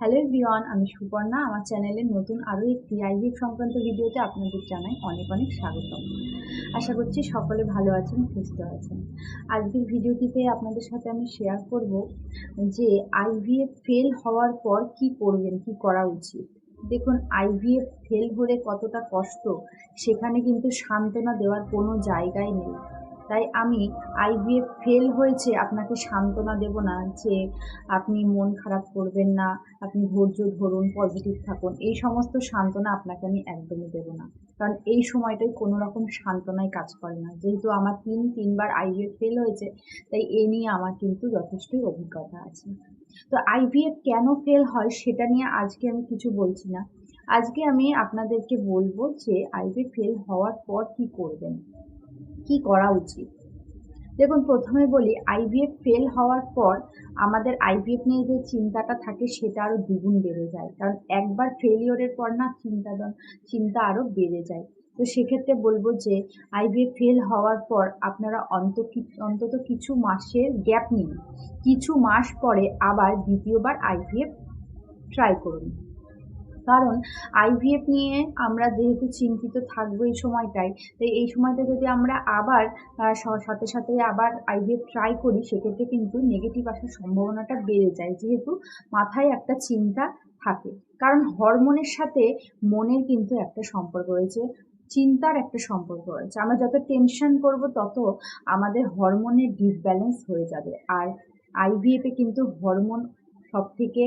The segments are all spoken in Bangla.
হ্যালো এভরিওয়ান, আমি সুপর্ণা। আমার চ্যানেলের নতুন আরও একটি আইভিএফ সংক্রান্ত ভিডিওতে আপনাদের জানাই অনেক অনেক স্বাগতম। আশা করছি সকলে ভালো আছেন, সুস্থ আছেন। আজকের ভিডিওটিতে আপনাদের সাথে আমি শেয়ার করব যে আইভিএফ ফেল হওয়ার পর কি করবেন, কি করা উচিত। দেখুন আইভিএফ ফেল হলে কতটা কষ্ট, সেখানে কিন্তু সান্ত্বনা দেওয়ার কোনো জায়গাই নেই। তাই আমি আইভিএফ ফেল হয়েছে, আপনাকে সান্ত্বনা দেব না যে আপনি মন খারাপ করবেন না, আপনি ধৈর্য ধরুন পজিটিভ থাকুন। এই সমস্ত সান্ত্বনা আপনাকে আমি একদমই দেবো না। কারণ এই সময়টাই কোনো রকম সান্ত্বনায় কাজ করে না। যেহেতু আমার তিন, তিনবার আইভিএফ ফেল হয়েছে, তাই এ নিয়ে আমার কিন্তু যথেষ্টই অভিজ্ঞতা আছে। তো আইভিএফ কেন ফেল হয় সেটা নিয়ে আজকে আমি কিছু বলছি না। আজকে আমি আপনাদেরকে বলব যে আইভিএফ ফেল হওয়ার পর কি করবেন। কি করা উচিত? দেখুন, প্রথমে বলি আইভিএফ ফেল হওয়ার পর আমাদের আইভিএফ নিয়ে যে চিন্তাটা থাকে সেটা আরও দ্বিগুণ বেড়ে যায়। কারণ একবার ফেলিওরের পর না চিন্তা চিন্তা আরও বেড়ে যায়। তো সেক্ষেত্রে বলব যে আইভিএফ ফেল হওয়ার পর আপনারা অন্ত অন্তত কিছু মাসের গ্যাপ নিন। কিছু মাস পরে আবার দ্বিতীয়বার আইভিএফ ট্রাই করুন। কারণ আইভিএফ নিয়ে আমরা যেহেতু চিন্তিত থাকব এই সময়টায়, তাই এই সময়টা যদি আমরা আবার সাথে সাথে আবার আইভিএফ ট্রাই করি, সেক্ষেত্রে কিন্তু নেগেটিভ আসার সম্ভাবনাটা বেড়ে যায়, যেহেতু মাথায় একটা চিন্তা থাকে। কারণ হরমোনের সাথে মনের কিন্তু একটা সম্পর্ক রয়েছে, চিন্তার একটা সম্পর্ক রয়েছে। আমরা যত টেনশন করব, তত আমাদের হরমোনের ডিসব্যালেন্স হয়ে যাবে। আর আইভিএফে কিন্তু হরমোন সব থেকে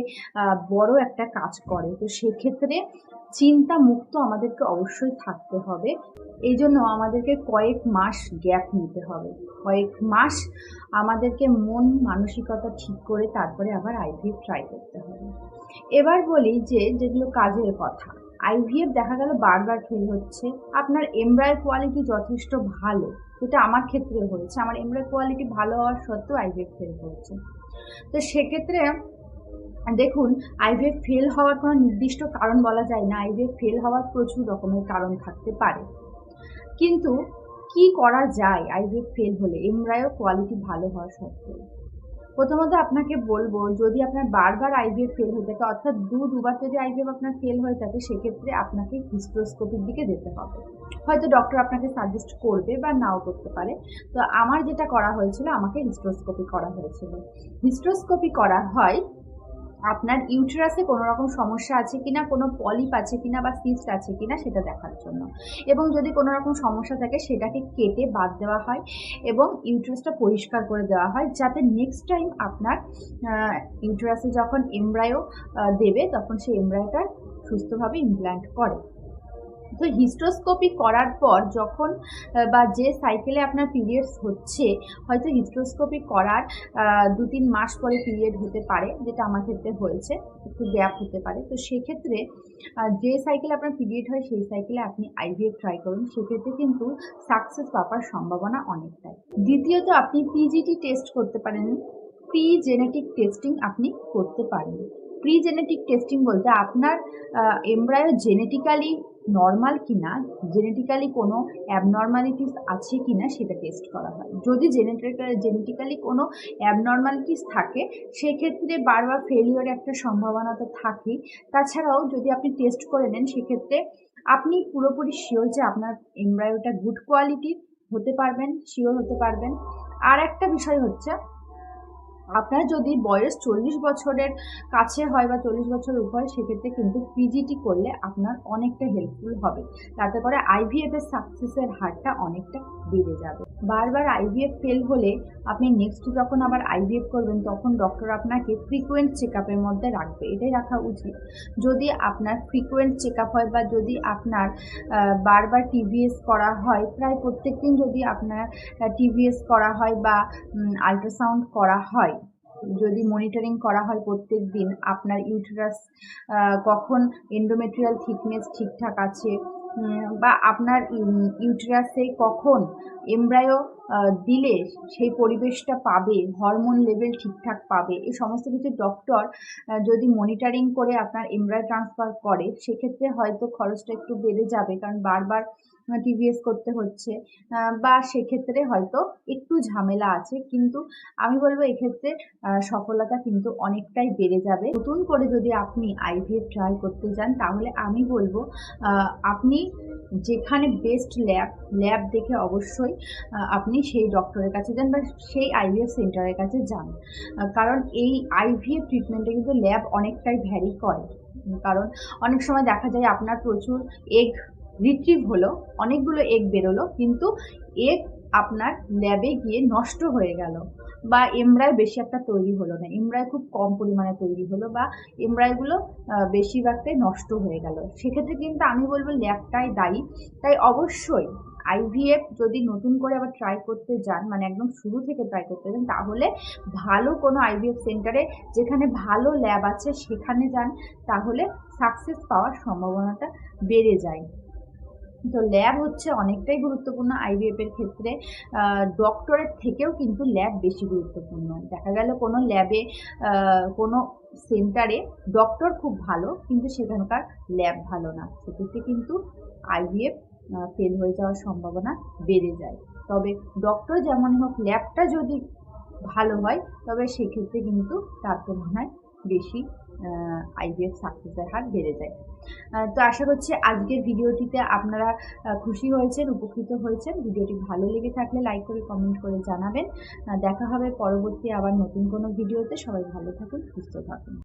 বড় একটা কাজ করে। তো সেক্ষেত্রে চিন্তা মুক্ত আমাদেরকে অবশ্যই থাকতে হবে। এই জন্য আমাদেরকে কয়েক মাস গ্যাপ নিতে হবে। কয়েক মাস আমাদেরকে মন মানসিকতা ঠিক করে তারপরে আবার আইভিএফ ট্রাই করতে হবে। এবার বলি যে, যেগুলো কাজের কথা। আইভিএফ দেখা গেল বারবার ফেল হচ্ছে। আপনার এমব্রয় কোয়ালিটি যথেষ্ট ভালো। যেটা আমার ক্ষেত্রে হয়েছে। আমার এমব্রয় কোয়ালিটি ভালো হওয়ার সত্ত্বেও আইভিএফ ফেল হয়েছে। তো সেক্ষেত্রে দেখুন আইভিএফ ফেল হওয়ার কোনো নির্দিষ্ট কারণ বলা যায় না। আইভিএফ ফেল হওয়ার প্রচুর রকমের কারণ থাকতে পারে। কিন্তু কি করা যায় আইভিএফ ফেল হলে? এমব্রায়ো কোয়ালিটি ভালো হওয়া সত্ত্বেও। প্রথমত আপনাকে বলব, যদি আপনার বারবার আইভিএফ ফেল হয়ে থাকে, অর্থাৎ দু, দুবার যদি আইভিএফ আপনার ফেল হয়ে থাকে, সেক্ষেত্রে আপনাকে হিস্ট্রোস্কোপির দিকে যেতে হবে। হয়তো ডক্টর আপনাকে সাজেস্ট করবে বা নাও করতে পারে। তো আমার যেটা করা হয়েছিল, আমাকে হিস্ট্রোস্কোপি করা হয়েছিল। হিস্ট্রোস্কোপি করা হয় আপনার ইউটেরাসে কোনো রকম সমস্যা আছে কিনা, কোনো পলিপ আছে কিনা বা সিস্ট আছে কিনা সেটা দেখার জন্য। এবং যদি কোনো রকম সমস্যা থাকে সেটাকে কেটে বাদ দেওয়া হয় এবং ইউটেরাসটা পরিষ্কার করে দেওয়া হয় যাতে নেক্সট টাইম আপনার ইউটেরাসে যখন এমব্রায়ো দেবে তখন সেই এমব্রায়োটা সুস্থভাবে ইমপ্ল্যান্ট করে। তো হিস্ট্রোস্কোপি করার পর যখন বা যে সাইকেলে আপনার পিরিয়ডস হচ্ছে, হয়তো হিস্ট্রোস্কোপি করার দু তিন মাস পরে পিরিয়ড হতে পারে, যেটা আমার ক্ষেত্রে হয়েছে, একটু গ্যাপ হতে পারে। তো সেক্ষেত্রে যে সাইকেলে আপনার পিরিয়ড হয়, সেই সাইকেলে আপনি আইভিএফ ট্রাই করুন। সেক্ষেত্রে কিন্তু সাকসেস পাওয়ার সম্ভাবনা অনেকটাই। দ্বিতীয়ত, আপনি পিজিটি টেস্ট করতে পারেন। প্রি জেনেটিক টেস্টিং আপনি করতে পারেন। প্রি জেনেটিক টেস্টিং বলতে আপনার এমব্রায়ো জেনেটিক্যালি নর্মাল কিনা জেনেটিক্যালি কোনো অ্যাবনর্মালিটিস আছে কি না সেটা টেস্ট করা হয়। যদি জেনেটিক্যালি জেনেটিক্যালি কোনো অ্যাবনর্মালিটিস থাকে, সেক্ষেত্রে বারবার ফেলিওর একটা সম্ভাবনা তো থাকেই। তাছাড়াও যদি আপনি টেস্ট করে নেন, সেক্ষেত্রে আপনি পুরোপুরি শিওর যে আপনার এমব্রায়োটা গুড কোয়ালিটির হতে পারবেন শিওর হতে পারবেন। আর একটা বিষয় হচ্ছে আপনার যদি বয়স চল্লিশ বছরের কাছে হয় বা চল্লিশ বছর উপরে, সেক্ষেত্রে কিন্তু পিজিটি করলে আপনার অনেকটা হেল্পফুল হবে। তাতে করে আইভিএফ এর সাকসেসের হারটা অনেকটা বেড়ে যাবে। বারবার আইভিএফ ফেল হলে আপনি নেক্সট যখন আবার আইভিএফ করবেন, তখন ডক্টর আপনাকে ফ্রিকুয়েন্ট চেক আপের মধ্যে রাখবে। এটাই রাখা উচিত। যদি আপনার ফ্রিকুয়েন্ট চেক আপ হয় বা যদি আপনার বারবার টিভিএস করা হয়, প্রায় প্রত্যেক দিন যদি আপনার টিভিএস করা হয় বা আল্ট্রাসাউন্ড করা হয় যদি মনিটরিং করা হয় প্রত্যেক দিন, আপনার ইউটেরাস কখন এন্ডোমেট্রিয়াল থিকনেস ঠিকঠাক আছে বা আপনার ইউটেরাসে কখন এমব্রায়ো দিলে সেই পরিবেশটা পাবে হরমোন লেভেল ঠিকঠাক পাবে, এই সমস্ত কিছু ডক্টর যদি মনিটরিং করে আপনার এমব্রায়ো ট্রান্সফার করে, সেক্ষেত্রে হয়তো খরচটা একটু বেড়ে যাবে, কারণ বারবার টিভিএস করতে হচ্ছে। বা সেক্ষেত্রে হয়তো একটু ঝামেলা আছে, কিন্তু আমি বলব এক্ষেত্রে সফলতা কিন্তু অনেকটাই বেড়ে যাবে। নতুন করে যদি আপনি আইভিএফ ট্রাই করতে যান, তাহলে আমি বলব আপনি যেখানে বেস্ট ল্যাব ল্যাব দেখে অবশ্যই আপনি সেই ডক্টরের কাছে যান বা সেই আইভিএফ সেন্টারের কাছে যান। কারণ এই আইভিএফ ট্রিটমেন্টে কিন্তু ল্যাব অনেকটাই ভ্যারি করে। কারণ অনেক সময় দেখা যায় আপনার প্রচুর এগ রিট্রিভ হলো, অনেকগুলো এগ বেরোলো, কিন্তু এগ আপনার ল্যাবে গিয়ে নষ্ট হয়ে গেল বা এমব্রায় বেশি একটা তৈরি হলো না। এমব্রায় খুব কম পরিমাণে তৈরি হলো বা এমব্রায়গুলো বেশিরভাগটাই নষ্ট হয়ে গেল। সেক্ষেত্রে কিন্তু আমি বলব ল্যাবটাই দায়ী। তাই অবশ্যই আইভিএফ যদি নতুন করে আবার ট্রাই করতে যান মানে একদম শুরু থেকে ট্রাই করতে যান, তাহলে ভালো কোনো আইভিএফ সেন্টারে যেখানে ভালো ল্যাব আছে সেখানে যান, তাহলে সাকসেস পাওয়ার সম্ভাবনাটা বেড়ে যায়। তো ল্যাব হচ্ছে অনেকটাই গুরুত্বপূর্ণ আইভিএফ এর ক্ষেত্রে। ডক্টরের থেকেও কিন্তু ল্যাব বেশি গুরুত্বপূর্ণ। দেখা গেল কোনো ল্যাবে কোনো সেন্টারে ডক্টর খুব ভালো, কিন্তু সেখানকার ল্যাব ভালো না। সেক্ষেত্রে কিন্তু আইভিএফ ফেল হয়ে যাওয়ার সম্ভাবনা বেড়ে যায়। তবে ডক্টর যেমন হোক ল্যাবটা যদি ভালো হয়, তবে সেক্ষেত্রে কিন্তু তার তুলনায় বেশি। আইভিএফ সাকসেসের হার বেড়ে যায়। তো আশা করছি আজকের ভিডিওটিতে আপনারা খুশি হয়েছেন, উপকৃত হয়েছেন। ভিডিওটি ভালো লেগে থাকলে লাইক করে কমেন্ট করে জানাবেন। দেখা হবে পরবর্তী আবার নতুন কোনো ভিডিওতে। সবাই ভালো থাকুন, সুস্থ থাকুন।